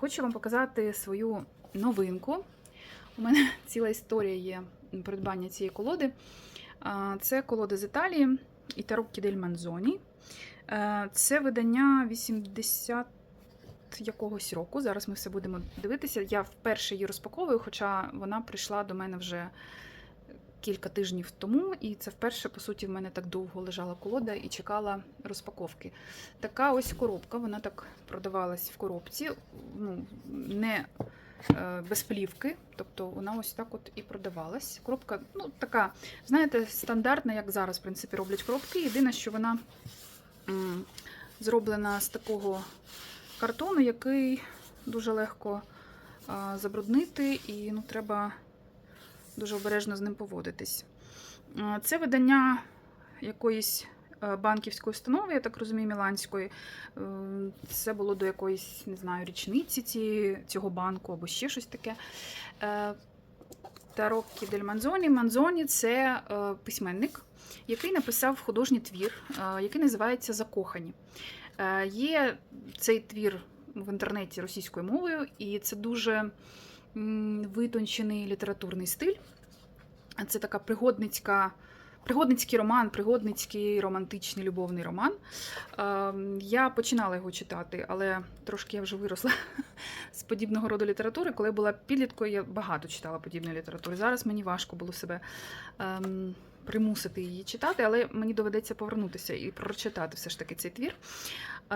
Хочу вам показати свою новинку. У мене ціла історія є придбання цієї колоди. Це колода з Італії і Тароккі дель Манзоні. Е, Це видання 80 якогось року. Зараз ми все будемо дивитися. Я вперше її розпаковую, хоча вона прийшла до мене вже кілька тижнів тому, і це вперше, по суті, в мене так довго лежала колода і чекала розпаковки. Така ось коробка, вона так продавалась в коробці, ну, не е, без плівки, тобто вона ось так от і продавалась. Коробка, ну, така, знаєте, стандартна, як зараз, в принципі, роблять коробки. Єдине, що вона м, зроблена з такого картону, який дуже легко забруднити, і ну, треба дуже обережно з ним поводитись. Це видання якоїсь е, банківської установи, я так розумію, міланської. Е, Це було до якоїсь, не знаю, річниці цього банку або ще щось таке. Е, Тароккі дель Манзоні. Манзоні це е, письменник, який написав художній твір, е, який називається Закохані. Е, Є цей твір в інтернеті російською мовою, і це дуже витончений літературний стиль. Це така пригодницька. Пригодницький роман, пригодницький романтичний любовний роман. Е, Я починала його читати, але трошки я вже виросла з подібного роду літератури. Коли була підліткою, я багато читала подібної літератури. Зараз мені важко було себе ем, примусити її читати, але мені доведеться повернутися і прочитати все ж таки цей твір.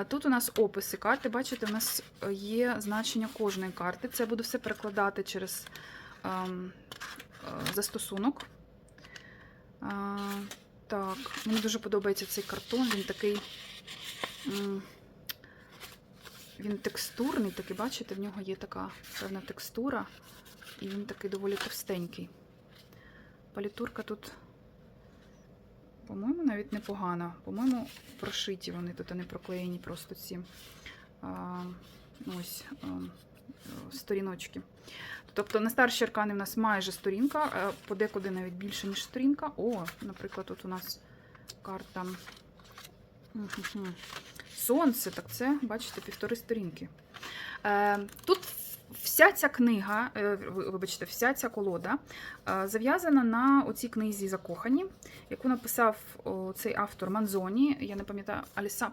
Тут у нас описи карти. Бачите, у нас є значення кожної карти. Це я буду все перекладати через ем, застосунок. Так, мені дуже подобається цей картон. Він такий. Він текстурний, такий, бачите, в нього є така певна текстура, і він такий доволі товстенький. Палітурка тут, по-моєму, навіть непогана. По-моєму, прошиті вони тут, а не проклеєні просто ці ось а, сторіночки. Тобто на старші аркани в нас майже сторінка, подекуди навіть більше, ніж сторінка. О, наприклад, тут у нас карта Сонце, так це, бачите, півтори сторінки. Е, Тут вся ця книга, е, вибачте, вся ця колода е, зав'язана на оцій книзі Закохані, яку написав цей автор Манзоні. Я не пам'ятаю,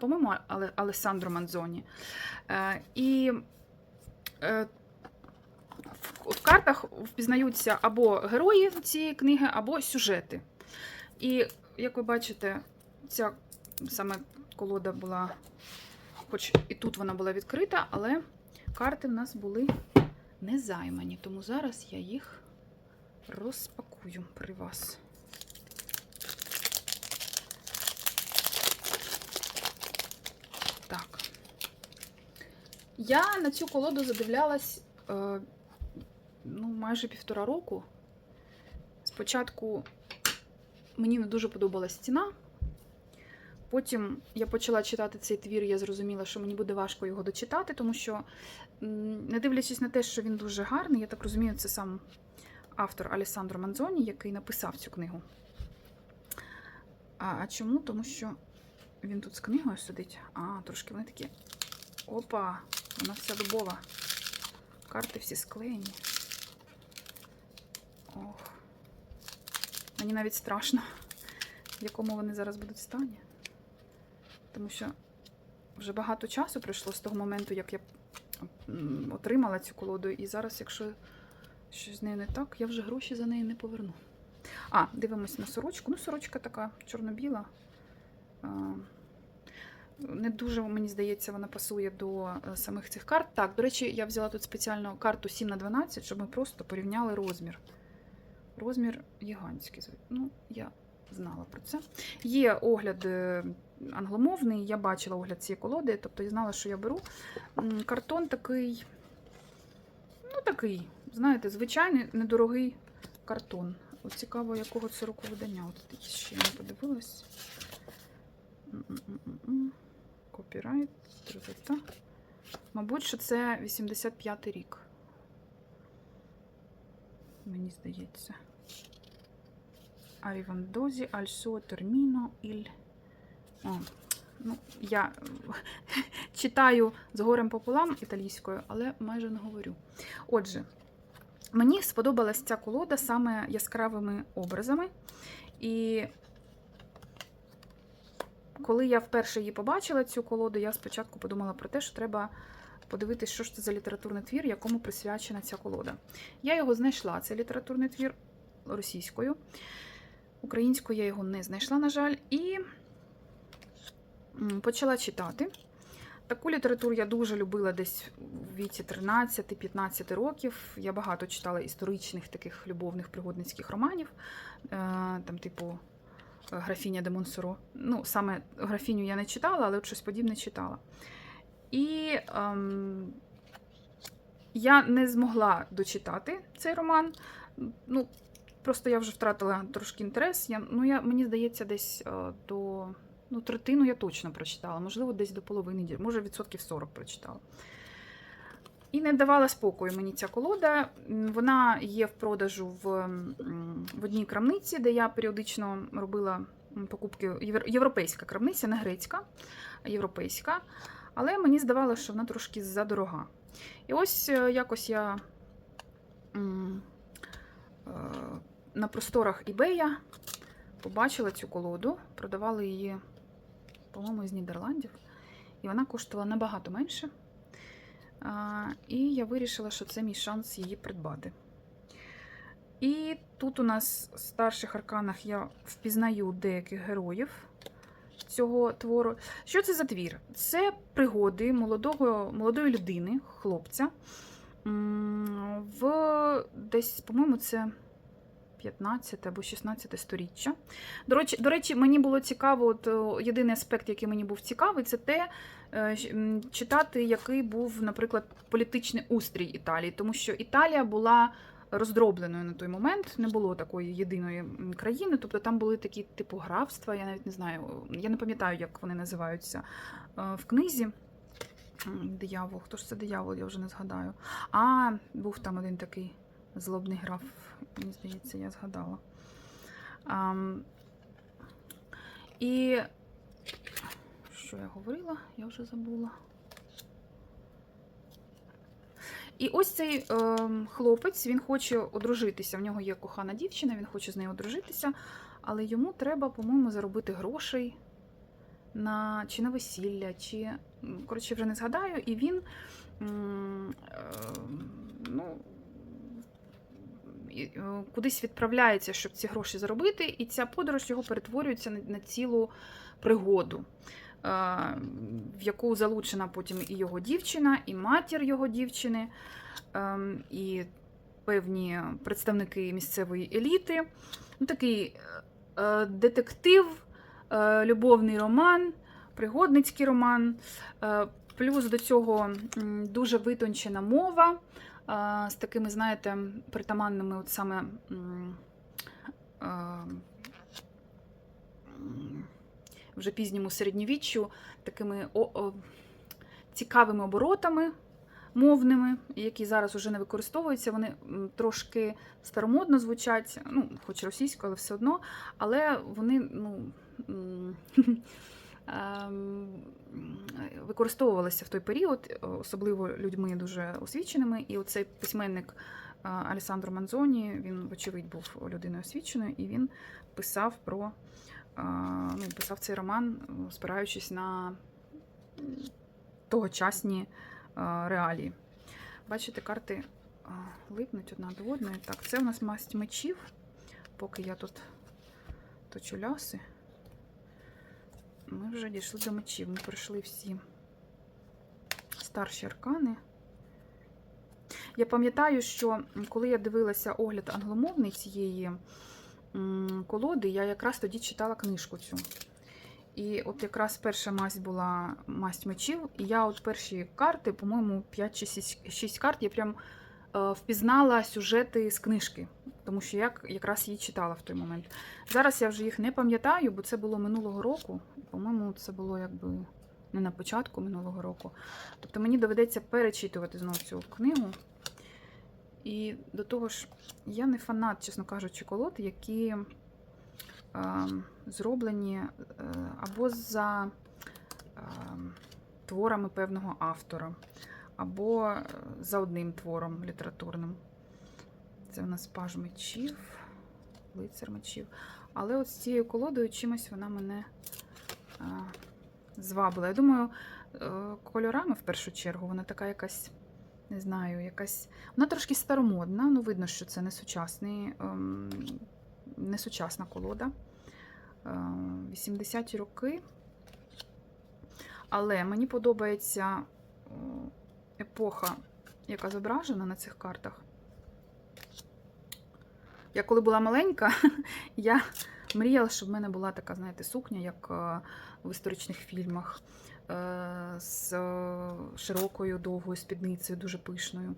по-моєму, Але- Алесандро Манзоні. Е, І е, в- в картах впізнаються або герої цієї книги, або сюжети. І, як ви бачите, ця саме колода була, хоч і тут вона була відкрита, але карти в нас були не займані. Тому зараз я їх розпакую при вас. Так. Я на цю колоду задивлялась е, ну, майже півтора року. Спочатку мені не дуже подобалась ціна. Потім я почала читати цей твір, я зрозуміла, що мені буде важко його дочитати, тому що, не дивлячись на те, що він дуже гарний, я так розумію, це сам автор Алесандро Манзоні, який написав цю книгу. А, а чому? Тому що він тут з книгою сидить. А, трошки вони такі. Опа, вона вся дубова. Карти всі склеєні. Ох. Мені навіть страшно, в якому вони зараз будуть стані. Тому що вже багато часу пройшло з того моменту, як я отримала цю колоду, і зараз, якщо щось з нею не так, я вже гроші за неї не поверну. А, дивимось на сорочку. Ну, сорочка така чорно-біла. Не дуже, мені здається, вона пасує до е, самих цих карт. Так, до речі, я взяла тут спеціально карту 7 на 12, щоб ми просто порівняли розмір. Розмір гігантський. Ну, я знала про це. Є огляд е, англомовний, я бачила огляд цієї колоди, тобто я знала, що я беру. Картон такий, ну такий, знаєте, звичайний, недорогий картон. От цікаво, якого це року видання. От ще не подивилась. М-м-м-м. Копірайт. Мабуть, що це 85-й рік. Мені здається. Al suo termino il... О, Ну, я читаю з горем пополам італійською, але майже не говорю. Отже, мені сподобалась ця колода саме яскравими образами. І коли я вперше її побачила, цю колоду, я спочатку подумала про те, що треба подивитись, що ж це за літературний твір, якому присвячена ця колода. Я його знайшла, цей літературний твір російською. Українською я його не знайшла, на жаль, і почала читати. Таку літературу я дуже любила десь у віці 13-15 років. Я багато читала історичних таких любовних пригодницьких романів, е, там, типу, Графіня де Монсоро. Ну, саме графіню я не читала, але от щось подібне читала. І ем, я не змогла дочитати цей роман. Ну, просто я вже втратила трошки інтерес. Я, ну, я, мені здається, десь е, до ну, третину я точно прочитала, можливо, десь до половини, може, відсотків 40 прочитала. І не давала спокою мені ця колода. Вона є в продажу в, в одній крамниці, де я періодично робила покупки. Європейська крамниця, не грецька, європейська. Але мені здавалося, що вона трошки задорога. І ось е, якось я е, на просторах eBay побачила цю колоду, продавали її, по-моєму, з Нідерландів. І вона коштувала набагато менше. І я вирішила, що це мій шанс її придбати. І тут у нас в старших арканах я впізнаю деяких героїв цього твору. Що це за твір? Це пригоди молодого, молодої людини, хлопця. В десь, по-моєму, це 15 або 16 сторіччя. До речі, до речі, мені було цікаво, от, єдиний аспект, який мені був цікавий, це те, читати, який був, наприклад, політичний устрій Італії, тому що Італія була роздробленою на той момент, не було такої єдиної країни. Тобто там були такі типу графства, я навіть не знаю, я не пам'ятаю, як вони називаються е, в книзі. Диявол, хто ж це диявол, я вже не згадаю. А, був там один такий злобний граф, мені здається, я згадала. Ам, і що я говорила? Я вже забула. І ось цей ем, хлопець, він хоче одружитися. В нього є кохана дівчина, він хоче з нею одружитися, але йому треба, по-моєму, заробити грошей на чи на весілля, чи коротше, вже не згадаю, і він е, ну, е, кудись відправляється, щоб ці гроші заробити, і ця подорож його перетворюється на, на цілу пригоду. Е, В яку залучена потім і його дівчина, і матір його дівчини, ем, і певні представники місцевої еліти. Ну, Такий е, детектив, е, любовний роман, пригодницький роман. Плюс до цього дуже витончена мова з такими, знаєте, притаманними, от саме вже пізньому середньовіччю, такими о, о, цікавими оборотами мовними, які зараз уже не використовуються. Вони трошки старомодно звучать, ну, хоч російською, але все одно. Але вони ну, ем, використовувалися в той період, особливо людьми дуже освіченими. І оцей письменник е, Алесандро Манзоні, він, вочевидь, був людиною освіченою, і він писав про ну, писав цей роман, е, спираючись на тогочасні е, реалії. Бачите, карти е, липнуть одна до одної. Так, це у нас масть мечів, поки я тут точу ляси. Ми вже дійшли до мечів. Ми пройшли всі старші аркани. Я пам'ятаю, що коли я дивилася огляд англомовний цієї колоди, я якраз тоді читала книжку цю. І от якраз перша масть була масть мечів, і я от перші карти, по-моєму, 5 чи 6 карт, я прям е, впізнала сюжети з книжки, тому що я якраз її читала в той момент. Зараз я вже їх не пам'ятаю, бо це було минулого року. По-моєму, це було якби не на початку минулого року. Тобто мені доведеться перечитувати знову цю книгу. І до того ж, я не фанат, чесно кажучи, колод, які е, зроблені е, або за ем, творами певного автора, або е, за одним твором літературним. Це в нас паж мечів, лицар мечів. Але от з цією колодою чимось вона мене е, звабила. Я думаю, е, кольорами в першу чергу вона така якась, не знаю, якась. Вона трошки старомодна, ну видно, що це не сучасний, ем, не сучасна колода. Е, 80-ті роки. Але мені подобається е, епоха, яка зображена на цих картах. Я коли була маленька, я мріяла, щоб в мене була така, знаєте, сукня, як е, в історичних фільмах, з широкою довгою спідницею, дуже пишною.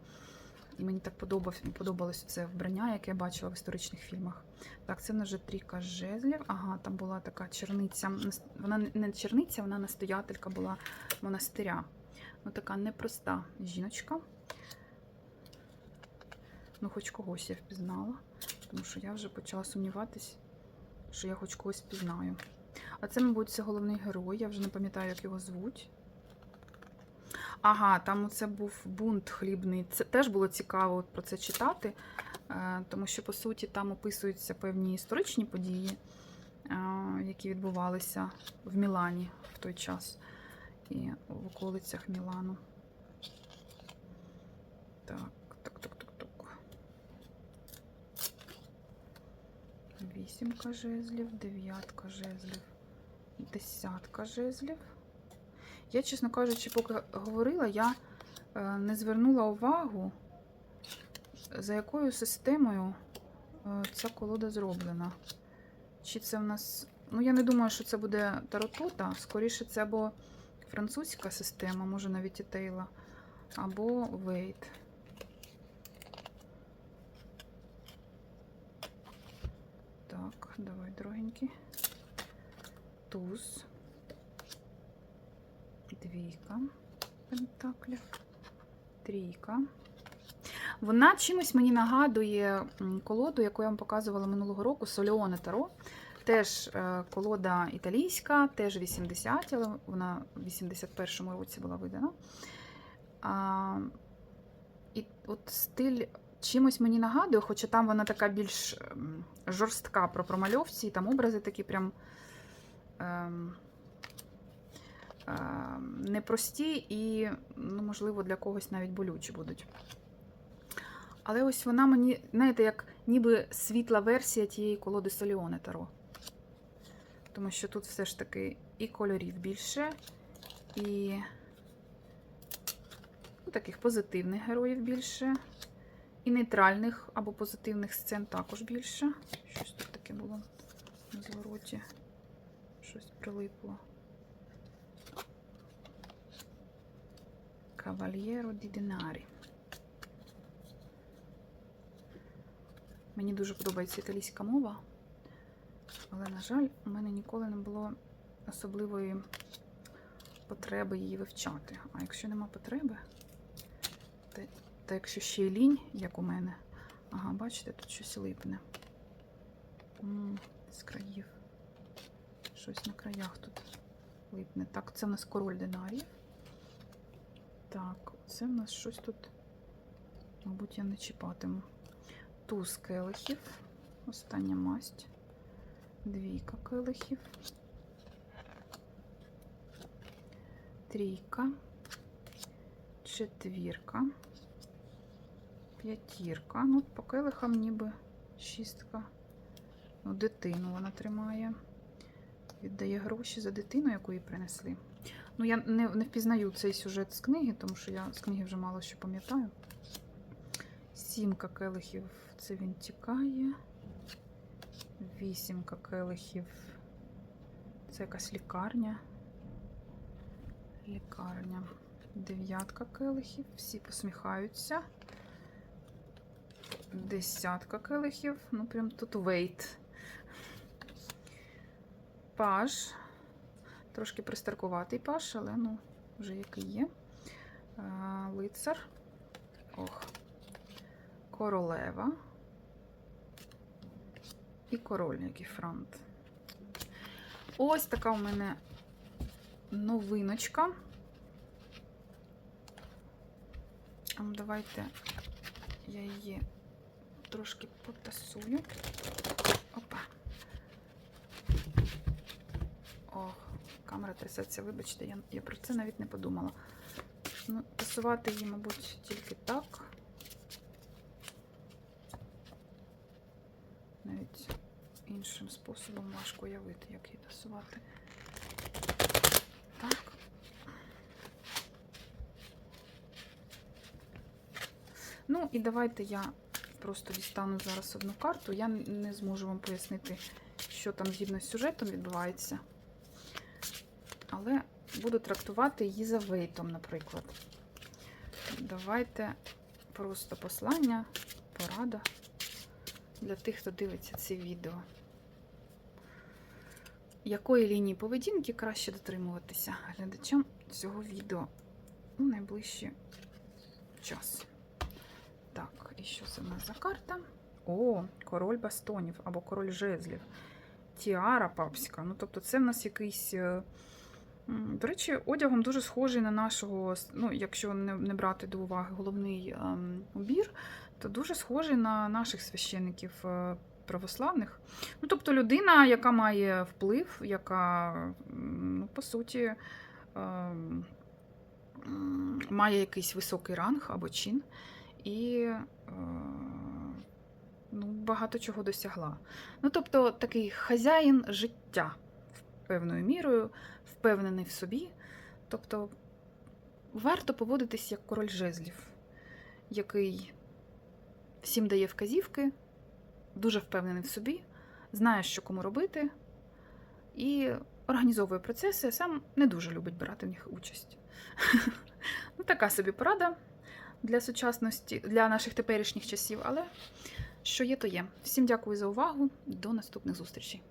І мені так подобав, подобалось це вбрання, яке я бачила в історичних фільмах. Так, це вже трійка жезлів. Ага, там була така черниця. Вона не черниця, вона настоятелька була монастиря. Ну, така непроста жіночка. Ну, хоч когось я впізнала, тому що я вже почала сумніватись, що я хоч когось впізнаю. А це, мабуть, це головний герой, я вже не пам'ятаю, як його звуть. Ага, там оце був бунт хлібний. Це теж було цікаво про це читати, е, тому що, по суті, там описуються певні історичні події, е, які відбувалися в Мілані в той час і в околицях Мілану. Так, так, так, так, так. Вісімка жезлів, дев'ятка жезлів, десятка жезлів. Я, чесно кажучи, поки говорила, я е, не звернула увагу, за якою системою е, ця колода зроблена. Чи це в нас. Ну, я не думаю, що це буде таротота. Скоріше, це або французька система, може навіть і Тейла, або Вейт. Так, давай, дорогенький. Туз. Двійка пентаклів. Трійка. Вона чимось мені нагадує колоду, яку я вам показувала минулого року, Соліоне Таро. Теж е, колода італійська, теж 80, але вона в 81-му році була видана. А, і от стиль чимось мені нагадує, хоча там вона така більш жорстка про промальовці, і там образи такі прям. Ем, непрості і, ну, можливо, для когось навіть болючі будуть. Але ось вона мені, знаєте, як ніби світла версія тієї колоди Соліоне Таро. Тому що тут все ж таки і кольорів більше, і ну, таких позитивних героїв більше, і нейтральних або позитивних сцен також більше. Щось тут таке було на звороті. Щось прилипло. Кавальєро ді Динарі. Мені дуже подобається італійська мова, але, на жаль, у мене ніколи не було особливої потреби її вивчати. А якщо нема потреби, та, та якщо ще й лінь, як у мене, ага, бачите, тут щось липне. М, з країв. Щось на краях тут липне. Так, це в нас король динарів. Так, це в нас щось тут, мабуть, я не чіпатиму. Туз келихів, остання масть, двійка келихів, трійка, четвірка, п'ятірка. Ну, по келихам ніби шістка. Ну, дитину вона тримає. Віддає гроші за дитину, яку їй принесли. Ну, я не, не впізнаю цей сюжет з книги, тому що я з книги вже мало що пам'ятаю. Сімка келихів це він тікає. Вісімка келихів. Це якась лікарня. Лікарня. Дев'ятка келихів. Всі посміхаються. Десятка келихів. Ну, прям тут вейт. Паж. Трошки пристаркуватий паж, але ну, вже який є. А, лицар. Ох. Королева. І король, який фронт. Ось така у мене новиночка. Ну, Давайте я її трошки потасую. Опа. Ох, камера трясеться, вибачте, я, я про це навіть не подумала. Ну, тасувати її, мабуть, тільки так. Навіть іншим способом важко уявити, як її тасувати. Так. Ну, і давайте я просто дістану зараз одну карту. Я не зможу вам пояснити, що там згідно з сюжетом відбувається. Але буду трактувати її за вейтом, наприклад. Давайте просто послання, порада для тих, хто дивиться це відео. Якої лінії поведінки краще дотримуватися глядачам цього відео у найближчий час? Так, і що це в нас за карта? О, король бастонів або король жезлів. Тіара папська. Ну, тобто, це в нас якийсь. До речі, одягом дуже схожий на нашого, ну, якщо не, не брати до уваги головний ем, убір, то дуже схожий на наших священиків е, православних. Ну, тобто людина, яка має вплив, яка, ну, по суті, ем, має якийсь високий ранг або чин, і е, ну, багато чого досягла. Ну, тобто, такий хазяїн життя певною мірою, впевнений в собі. Тобто, варто поводитись як король жезлів, який всім дає вказівки, дуже впевнений в собі, знає, що кому робити, і організовує процеси, а сам не дуже любить брати в них участь. Ну, така собі порада для сучасності, для наших теперішніх часів, але що є, то є. Всім дякую за увагу. До наступних зустрічей.